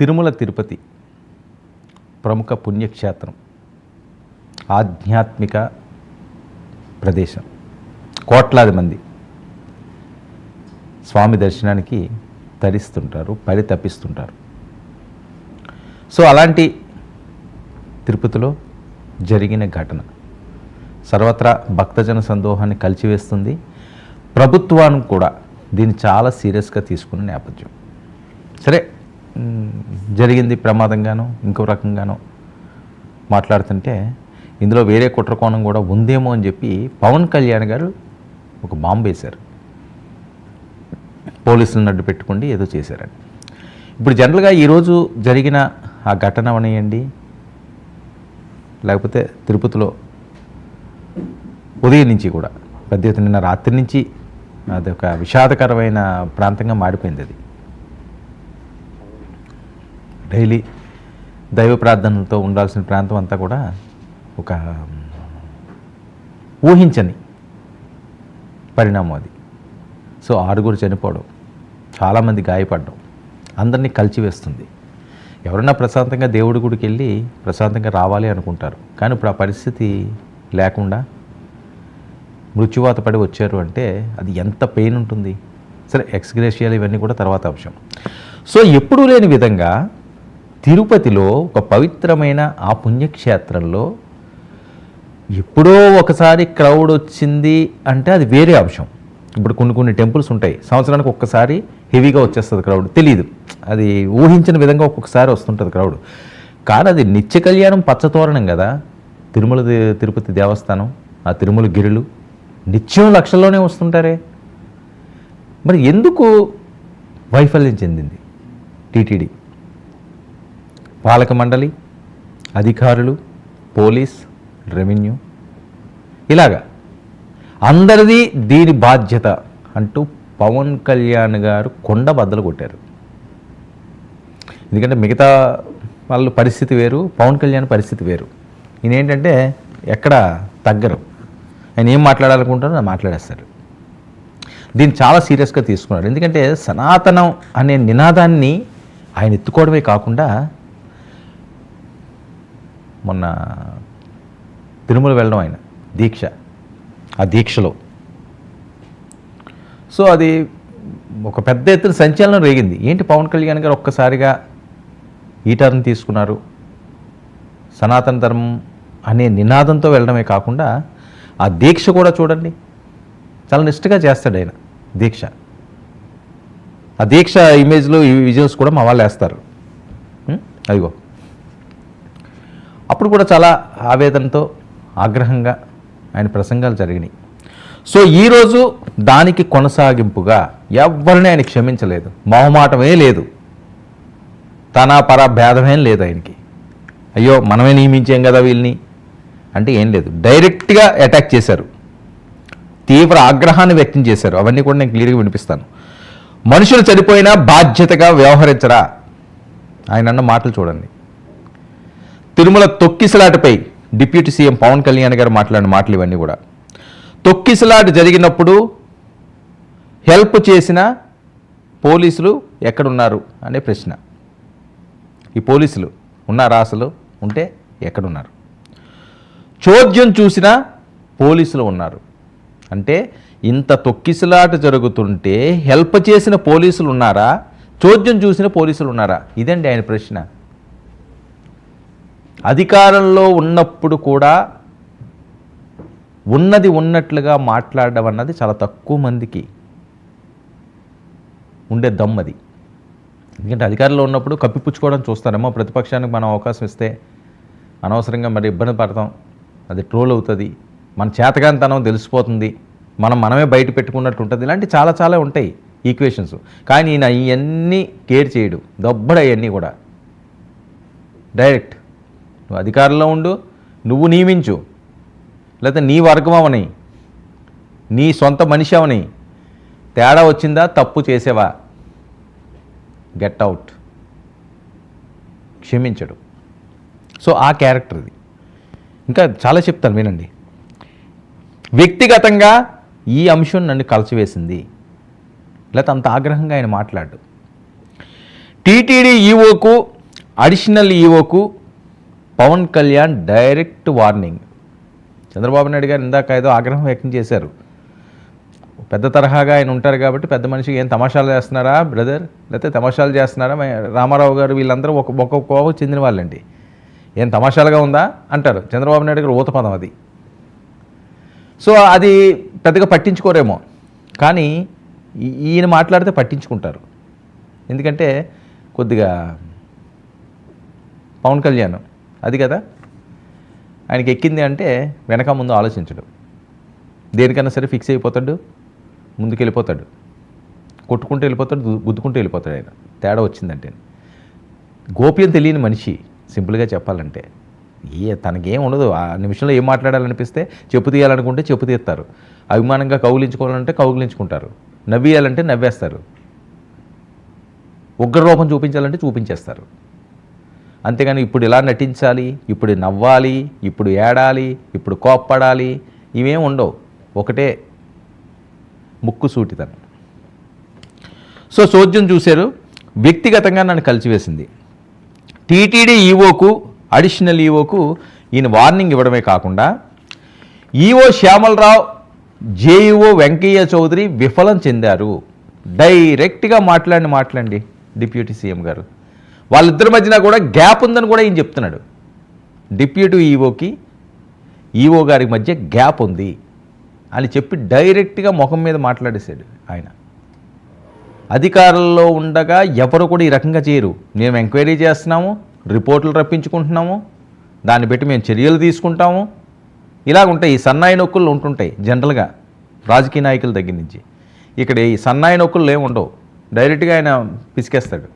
తిరుమల తిరుపతి ప్రముఖ పుణ్యక్షేత్రం ఆధ్యాత్మిక ప్రదేశం. కోట్లాది మంది స్వామి దర్శనానికి తరిస్తుంటారు పరితపిస్తుంటారు సో అలాంటి తిరుపతిలో జరిగిన ఘటన. సర్వత్రా భక్తజన సందోహాన్ని కలిచివేస్తుంది. ప్రభుత్వానికి కూడా దీన్ని చాలా సీరియస్గా తీసుకున్న నేపథ్యం. సరే జరిగింది ప్రమాదంగానో ఇంకో రకంగానో మాట్లాడుతుంటే ఇందులో వేరే కుట్రకోణం కూడా ఉందేమో అని చెప్పి పవన్ కళ్యాణ్ గారు ఒక బాంబు వేశారు. పోలీసులను అడ్డు పెట్టుకుండి ఏదో చేశారని ఇప్పుడు జనరల్గా ఈరోజు జరిగిన ఆ ఘటన అవనియండి లేకపోతే తిరుపతిలో ఉదయం నుంచి కూడా పెద్ద నిన్న రాత్రి నుంచి అది ఒక విషాదకరమైన ప్రాంతంగా మారిపోయింది అది. డైలీ దైవ ప్రార్థనలతో ఉండాల్సిన ప్రాంతం అంతా కూడా ఒక ఊహించని పరిణామం అది. సో ఆరుగురు చనిపోవడం చాలామంది గాయపడడం అందరినీ కలిచివేస్తుంది ఎవరన్నా ప్రశాంతంగా దేవుడి గుడికి వెళ్ళి ప్రశాంతంగా రావాలి అనుకుంటారు. కానీ ఇప్పుడు ఆ పరిస్థితి లేకుండా మృత్యువాత పడి వచ్చారు అంటే అది ఎంత పెయిన్ ఉంటుంది. సరే ఎక్స్గ్రేషియాలు ఇవన్నీ కూడా తర్వాత అంశం. సో ఎప్పుడూ లేని విధంగా తిరుపతిలో ఒక పవిత్రమైన ఆ పుణ్యక్షేత్రంలో ఎప్పుడో ఒకసారి క్రౌడ్ వచ్చింది అంటే అది వేరే అంశం. ఇప్పుడు కొన్ని కొన్ని టెంపుల్స్ ఉంటాయి. సంవత్సరానికి ఒక్కసారి హెవీగా వచ్చేస్తుంది క్రౌడ్. తెలియదు అది ఊహించిన విధంగా ఒక్కొక్కసారి వస్తుంటుంది క్రౌడ్. కానీ అది నిత్య కళ్యాణం పచ్చతోరణం కదా. తిరుమల తిరుపతి దేవస్థానం ఆ తిరుమల గిరులు నిత్యం లక్షల్లోనే వస్తుంటారే. మరి ఎందుకు వైఫల్యం చెందింది టీటీడీ? పాలక మండలి అధికారులు పోలీస్ రెవెన్యూ. ఇలాగా అందరిది దీని బాధ్యత అంటూ పవన్ కళ్యాణ్ గారు కొండ బద్దలు కొట్టారు. ఎందుకంటే మిగతా వాళ్ళ పరిస్థితి వేరు పవన్ కళ్యాణ్ పరిస్థితి వేరు. ఈయన ఏంటంటే ఎక్కడ తగ్గరు. ఆయన ఏం మాట్లాడాలనుకుంటారో మాట్లాడేస్తారు. దీన్ని చాలా సీరియస్గా తీసుకున్నారు ఎందుకంటే సనాతనం అనే నినాదాన్ని ఆయన ఎత్తుకోవడమే కాకుండా మొన్న తిరుమల వెళ్ళడం ఆయన దీక్ష ఆ దీక్షలో. సో అది ఒక పెద్ద ఎత్తున సంచలనం రేగింది. ఏంటి పవన్ కళ్యాణ్ గారు ఒక్కసారిగా ఈ టర్న్ తీసుకున్నారు? సనాతన ధర్మం అనే నినాదంతో వెళ్ళడమే కాకుండా ఆ దీక్ష కూడా చూడండి. చాలా నిష్ఠగా చేస్తాడు ఆయన దీక్ష. ఆ దీక్ష ఇమేజ్లో ఈ విజువల్స్ కూడా మా వాళ్ళు వేస్తారు. అదిగో. అప్పుడు కూడా చాలా ఆవేదనతో ఆగ్రహంగా ఆయన ప్రసంగాలు జరిగినాయి. సో ఈరోజు దానికి కొనసాగింపుగా ఎవరిని ఆయన క్షమించలేదు. మొహమాటమే లేదు. తన పర భేదమేం లేదు ఆయనకి. అయ్యో మనమే నియమించాం కదా వీళ్ళని అంటే ఏం లేదు. డైరెక్ట్గా అటాక్ చేశారు. తీవ్ర ఆగ్రహాన్ని వ్యక్తం చేశారు. అవన్నీ కూడా నేను క్లియర్గా వినిపిస్తాను. మనుషులు చనిపోయినా బాధ్యతగా వ్యవహరించరా? ఆయన అన్న మాటలు చూడండి. తిరుమల తొక్కిసలాటపై డిప్యూటీ సీఎం పవన్ కళ్యాణ్ గారు మాట్లాడిన మాటలు ఇవన్నీ కూడా. తొక్కిసలాట జరిగినప్పుడు హెల్ప్ చేసిన పోలీసులు ఎక్కడున్నారు అనే ప్రశ్న. ఈ పోలీసులు ఉన్నారా అసలు? ఉంటే ఎక్కడున్నారు? చోద్యం చూసిన పోలీసులు ఉన్నారు. అంటే ఇంత తొక్కిసలాట జరుగుతుంటే హెల్ప్ చేసిన పోలీసులు ఉన్నారా? చోద్యం చూసిన పోలీసులు ఉన్నారా? ఇదండి ఆయన ప్రశ్న. అధికారంలో ఉన్నప్పుడు కూడా ఉన్నది ఉన్నట్లుగా మాట్లాడడం అన్నది చాలా తక్కువ మందికి ఉండే దమ్మది ఎందుకంటే అధికారంలో ఉన్నప్పుడు కప్పిపుచ్చుకోవడం చూస్తారేమో ప్రతిపక్షానికి మనం అవకాశం ఇస్తే అనవసరంగా మరి ఇబ్బంది పడతాం అది ట్రోల్ అవుతుంది మన చేతగానితనం తెలిసిపోతుంది మనం మనమే బయట పెట్టుకున్నట్టు ఉంటుంది ఇలాంటి చాలా చాలా ఉంటాయి ఈక్వేషన్స్. కానీ ఈయన ఇవన్నీ కేర్ చేయడు దబ్బడ అవన్నీ కూడా. డైరెక్ట్ నువ్వు అధికారంలో ఉండు నువ్వు నియమించు. లేకపోతే నీ వర్గం అవని నీ సొంత మనిషి అవని తేడా వచ్చిందా తప్పు చేసేవా? Get out. క్షమించడు. సో ఆ క్యారెక్టర్ ఇది. ఇంకా చాలా చెప్తాను వినండి. వ్యక్తిగతంగా ఈ అంశం నన్ను కలిసివేసింది లేకపోతే అంత ఆగ్రహంగా ఆయన మాట్లాడు. టీటీడీ ఈఓకు అడిషనల్ ఈఓకు పవన్ కళ్యాణ్ డైరెక్ట్ వార్నింగ్. చంద్రబాబు నాయుడు గారు ఇందాక ఏదో ఆగ్రహం వ్యక్తం చేశారు. పెద్ద తరహాగా ఆయన ఉంటారు కాబట్టి పెద్ద మనిషికి ఏం తమాషాలు చేస్తున్నారా బ్రదర్? లేకపోతే తమాషాలు చేస్తున్నారా? రామారావు గారు వీళ్ళందరూ ఒక ఒక్కొక్క కోవకు చెందిన వాళ్ళండి. ఏం తమాషాలుగా ఉందా? అంటారు. చంద్రబాబు నాయుడు గారు ఊతపదం అది. సో అది పెద్దగా పట్టించుకోరేమో. కానీ ఈయన మాట్లాడితే పట్టించుకుంటారు. ఎందుకంటే కొద్దిగా పవన్ కళ్యాణ్ అది కదా? ఆయనకి ఎక్కింది అంటే వెనక ముందు ఆలోచించడు. దేనికన్నా సరే ఫిక్స్ అయిపోతాడు ముందుకు వెళ్ళిపోతాడు కొట్టుకుంటూ వెళ్ళిపోతాడు గుద్దుకుంటూ వెళ్ళిపోతాడు ఆయన. తేడా వచ్చిందంటే. గోప్యం తెలియని మనిషి సింపుల్గా చెప్పాలంటే. ఏ తనకేం ఉండదు. ఆ నిమిషంలో ఏం మాట్లాడాలనిపిస్తే చెప్పు తీయాలనుకుంటే చెప్పు తీస్తారు. అభిమానంగా కౌగిలించుకోవాలంటే కౌగిలించుకుంటారు. నవ్వేయాలంటే నవ్వేస్తారు. ఉగ్రరూపం చూపించాలంటే చూపించేస్తారు. అంతేగాని ఇప్పుడు ఇలా నటించాలి ఇప్పుడు నవ్వాలి ఇప్పుడు ఏడాలి ఇప్పుడు కోప్పడాలి ఇవేం ఉండవు. ఒకటే ముక్కు సూటితనం. సో చోద్యం చూశారు వ్యక్తిగతంగా నన్ను కలిసివేసింది. టీటీడీ ఈఓకు అడిషనల్ ఈఓకు ఈయన వార్నింగ్ ఇవ్వడమే కాకుండా ఈఓ శ్యామలరావు జేఈఓ వెంకయ్య చౌదరి విఫలం చెందారు. డైరెక్ట్గా మాట్లాడి మాట్లాడండి డిప్యూటీ సీఎం గారు. వాళ్ళిద్దరి మధ్యన కూడా గ్యాప్ ఉందని కూడా ఈయన చెప్తున్నాడు. డిప్యూటీ ఈఓకి ఈఓ గారి మధ్య గ్యాప్ ఉంది అని చెప్పి డైరెక్ట్గా ముఖం మీద మాట్లాడేశాడు ఆయన. అధికారంలో ఉండగా ఎవరు కూడా ఈ రకంగా చేయరు. మేము ఎంక్వైరీ చేస్తున్నాము రిపోర్టులు రప్పించుకుంటున్నాము దాన్ని బట్టి మేము చర్యలు తీసుకుంటాము. ఇలా ఉంటాయి ఈ సన్నాయి నొక్కులు ఉంటుంటాయి జనరల్గా రాజకీయ నాయకుల దగ్గర నుంచి. ఇక్కడ ఈ సన్నాయి నొక్కులు ఏమి ఉండవు డైరెక్ట్గా ఆయన పిసికేస్తాడు.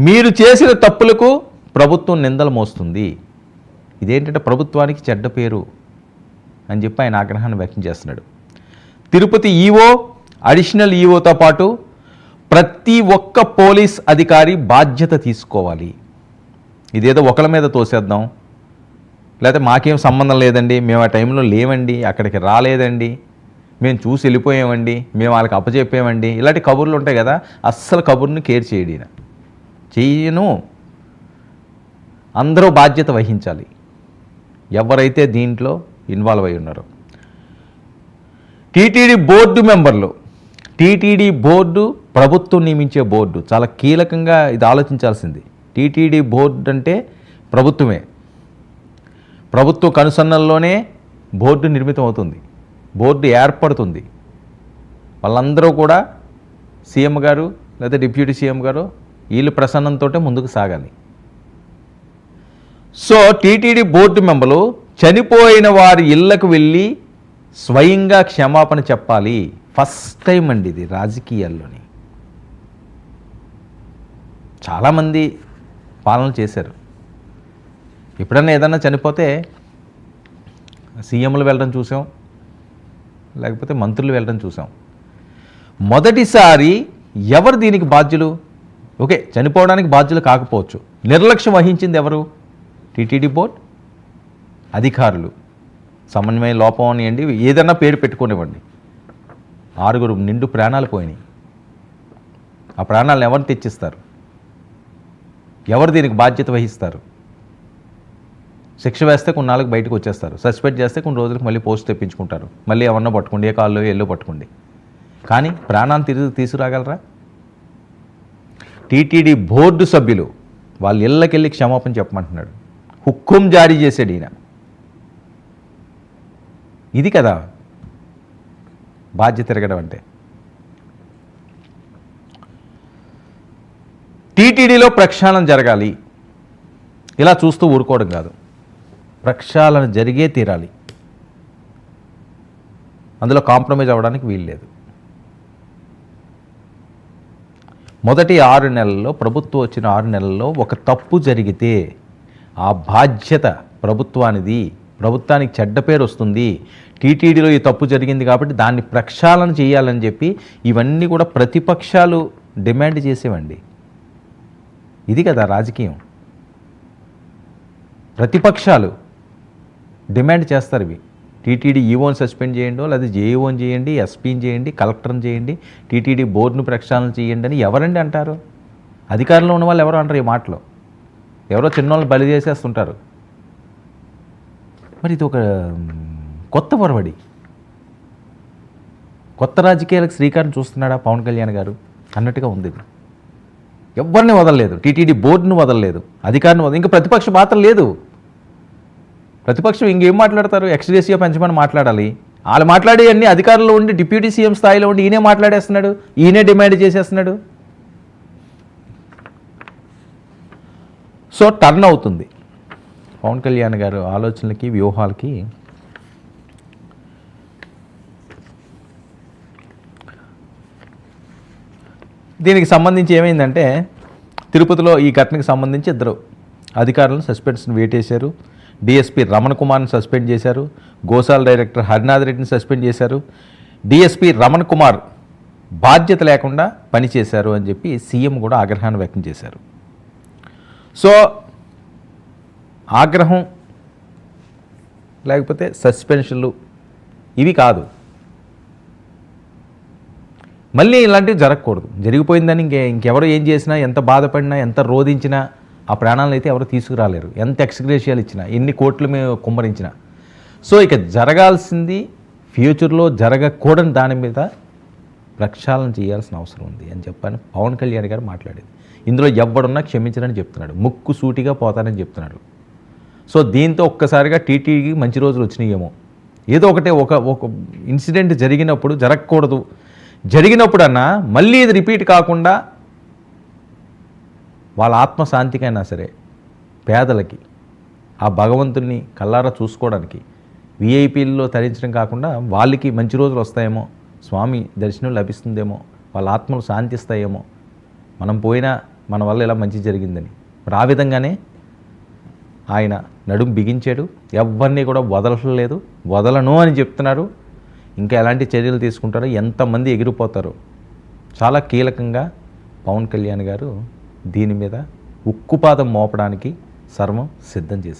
మీరు చేసిన తప్పులకు ప్రభుత్వం నిందలు మోస్తుంది. ఇదేంటంటే ప్రభుత్వానికి చెడ్డ పేరు అని చెప్పి ఆయన ఆగ్రహాన్ని వ్యక్తం చేస్తున్నాడు. తిరుపతి ఈవో అడిషనల్ ఈవోతో పాటు ప్రతి ఒక్క పోలీస్ అధికారి బాధ్యత తీసుకోవాలి. ఇదేదో ఒకళ్ళ మీద తోసేద్దాం. లేకపోతే మాకేం సంబంధం లేదండి. మేము ఆ టైంలో లేవండి. అక్కడికి రాలేదండి. మేము చూసి వెళ్ళిపోయామండి. మేము వాళ్ళకి అప్పచెప్పామండి. ఇలాంటి కబుర్లు ఉంటాయి కదా. అస్సలు కబుర్ని కేర్ చేయడు చేయను. అందరూ బాధ్యత వహించాలి. ఎవరైతే దీంట్లో ఇన్వాల్వ్ అయి ఉన్నారో. టీటీడీ బోర్డు మెంబర్లు టీటీడీ బోర్డు ప్రభుత్వం నియమించే బోర్డు చాలా కీలకంగా ఇది ఆలోచించాల్సింది. టీటీడీ బోర్డు అంటే ప్రభుత్వమే. ప్రభుత్వ కనుసన్నల్లోనే బోర్డు నిర్మితం అవుతుంది. బోర్డు ఏర్పడుతుంది. వాళ్ళందరూ కూడా సీఎం గారు లేదా డిప్యూటీ సీఎం గారు వీళ్ళు ప్రసన్నంతో ముందుకు సాగాలి. సో టీటీడీ బోర్డు మెంబర్లు చనిపోయిన వారి ఇళ్ళకు వెళ్ళి స్వయంగా క్షమాపణ చెప్పాలి. ఫస్ట్ టైం అండి ఇది రాజకీయాల్లోని. చాలామంది పాలన చేశారు. ఎప్పుడన్నా ఏదన్నా చనిపోతే సీఎంలు వెళ్ళడం చూసాం లేకపోతే మంత్రులు వెళ్ళడం చూసాం. మొదటిసారి ఎవరు దీనికి బాధ్యులు? ఓకే చనిపోవడానికి బాధ్యులు కాకపోవచ్చు. నిర్లక్ష్యం వహించింది ఎవరు? TTD board? అధికారులు. సమన్వయ లోపం అనివ్వండి ఏదన్నా పేరు పెట్టుకునివ్వండి. ఆరుగురు నిండు ప్రాణాలు పోయినాయి. ఆ ప్రాణాలను ఎవరు తెచ్చిస్తారు? ఎవరు దీనికి బాధ్యత వహిస్తారు? శిక్ష వేస్తే కొన్నాళ్ళకి బయటకు వచ్చేస్తారు. సస్పెండ్ చేస్తే కొన్ని రోజులకు మళ్ళీ పోస్ట్ తెప్పించుకుంటారు. మళ్ళీ ఎవరన్నా పట్టుకోండి ఏ కాల్లో ఎల్లో పట్టుకోండి. కానీ ప్రాణాన్ని తిరిగి తీసుకురాగలరా? టీటీడీ బోర్డు సభ్యులు వాళ్ళ ఇళ్ళకెళ్ళి క్షమాపణ చెప్పమంటున్నాడు. హుక్కుం జారీ చేశాడు ఈయన. ఇది కదా బాధ్యత తిరగడం అంటే. టీటీడీలో ప్రక్షాళన జరగాలి. ఇలా చూస్తూ ఊరుకోవడం కాదు. ప్రక్షాళన జరిగే తీరాలి. అందులో కాంప్రమైజ్ అవ్వడానికి వీల్లేదు మొదటి ఆరు నెలల్లో ప్రభుత్వం వచ్చిన ఆరు నెలల్లో ఒక తప్పు జరిగితే ఆ బాధ్యత ప్రభుత్వానిది ప్రభుత్వానికి చెడ్డ పేరు వస్తుంది. టీటీడీలో ఈ తప్పు జరిగింది కాబట్టి దాన్ని ప్రక్షాళన చేయాలని చెప్పి ఇవన్నీ కూడా ప్రతిపక్షాలు డిమాండ్ చేసేవండి. ఇది కదా రాజకీయం. ప్రతిపక్షాలు డిమాండ్ చేస్తారు ఇవి. టీటీడీ ఈఓని సస్పెండ్ చేయండి లేదా జేఈఓని చేయండి ఎస్పీని చేయండి కలెక్టర్ని చేయండి టీటీడీ బోర్డును ప్రక్షాళన చేయండి అని ఎవరండి అంటారు? అధికారంలో ఉన్న వాళ్ళు ఎవరు అంటారు ఈ మాటలో? ఎవరో చిన్నవాళ్ళు బలి చేసేస్తుంటారు. మరి ఇది ఒక కొత్త పొరవడి. కొత్త రాజకీయాలకు శ్రీకారం చూస్తున్నాడా పవన్ కళ్యాణ్ గారు? అన్నట్టుగా ఉంది ఇది ఎవరిని వదలలేదు? టీటీడీ బోర్డును వదలలేదు. అధికారిని వదల ఇంకా ప్రతిపక్ష పాత్ర లేదు. ప్రతిపక్షం ఇంకేం మాట్లాడతారు? ఎక్స్గ్రేసియా పెంచమని మాట్లాడాలి. వాళ్ళు మాట్లాడే అన్ని అధికారంలో ఉండి డిప్యూటీ సీఎం స్థాయిలో ఉండి ఈయనే మాట్లాడేస్తున్నాడు ఈయనే డిమాండ్ చేసేస్తున్నాడు. సో టర్న్ అవుతుంది. పవన్ కళ్యాణ్ గారు ఆలోచనలకి వ్యూహాలకి దీనికి సంబంధించి ఏమైందంటే తిరుపతిలో ఈ ఘటనకు సంబంధించి ఇద్దరు అధికారులను సస్పెన్షన్ వేటేశారు. డిఎస్పీ రమణ కుమార్ని సస్పెండ్ చేశారు. గోసాల్ డైరెక్టర్ హరినాథ్ రెడ్డిని సస్పెండ్ చేశారు. డిఎస్పీ రమణ్ కుమార్ బాధ్యత లేకుండా పనిచేశారు అని చెప్పి సీఎం కూడా ఆగ్రహాన్ని వ్యక్తం చేశారు. సో ఆగ్రహం లేకపోతే సస్పెన్షన్లు ఇవి కాదు. మళ్ళీ ఇలాంటివి జరగకూడదు. జరిగిపోయిందని ఇంకే ఇంకెవరు ఏం చేసినా ఎంత బాధపడినా ఎంత రోధించినా ఆ ప్రాణాలను అయితే ఎవరు తీసుకురాలేరు. ఎంత ఎక్స్గ్రేషియాలు ఇచ్చినా ఎన్ని కోట్లు మేము కుమ్మరించినా. సో ఇక జరగాల్సింది ఫ్యూచర్లో జరగకూడని దాని మీద ప్రక్షాళన చేయాల్సిన అవసరం ఉంది అని చెప్పని పవన్ కళ్యాణ్ గారు మాట్లాడేది. ఇందులో ఎవడున్నా క్షమించరని చెప్తున్నాడు. ముక్కు సూటిగా పోతానని చెప్తున్నాడు. సో దీంతో ఒక్కసారిగా టీటీడీకి మంచి రోజులు వచ్చినాయేమో. ఏదో ఒకటే ఒక ఒక ఇన్సిడెంట్ జరిగినప్పుడు జరగకూడదు. జరిగినప్పుడన్నా మళ్ళీ ఇది రిపీట్ కాకుండా వాళ్ళ ఆత్మశాంతికైనా సరే పేదలకి ఆ భగవంతుణ్ణి కల్లారా చూసుకోవడానికి విఐపీల్లో తరించడం కాకుండా వాళ్ళకి మంచి రోజులు వస్తాయేమో స్వామి దర్శనం లభిస్తుందేమో వాళ్ళ ఆత్మలు శాంతిస్తాయేమో మనం పోయినా మన వల్ల ఇలా మంచి జరిగిందని. మరి ఆ విధంగానే ఆయన నడుం బిగించాడు. ఎవరిని కూడా వదలట్లేదు. వదలను అని చెప్తున్నారు ఇంకా ఎలాంటి చర్యలు తీసుకుంటారో ఎంతమంది ఎగిరిపోతారు. చాలా కీలకంగా పవన్ కళ్యాణ్ గారు దీని మీద ఉక్కుపాదం మోపడానికి సర్వం సిద్ధం చేశారు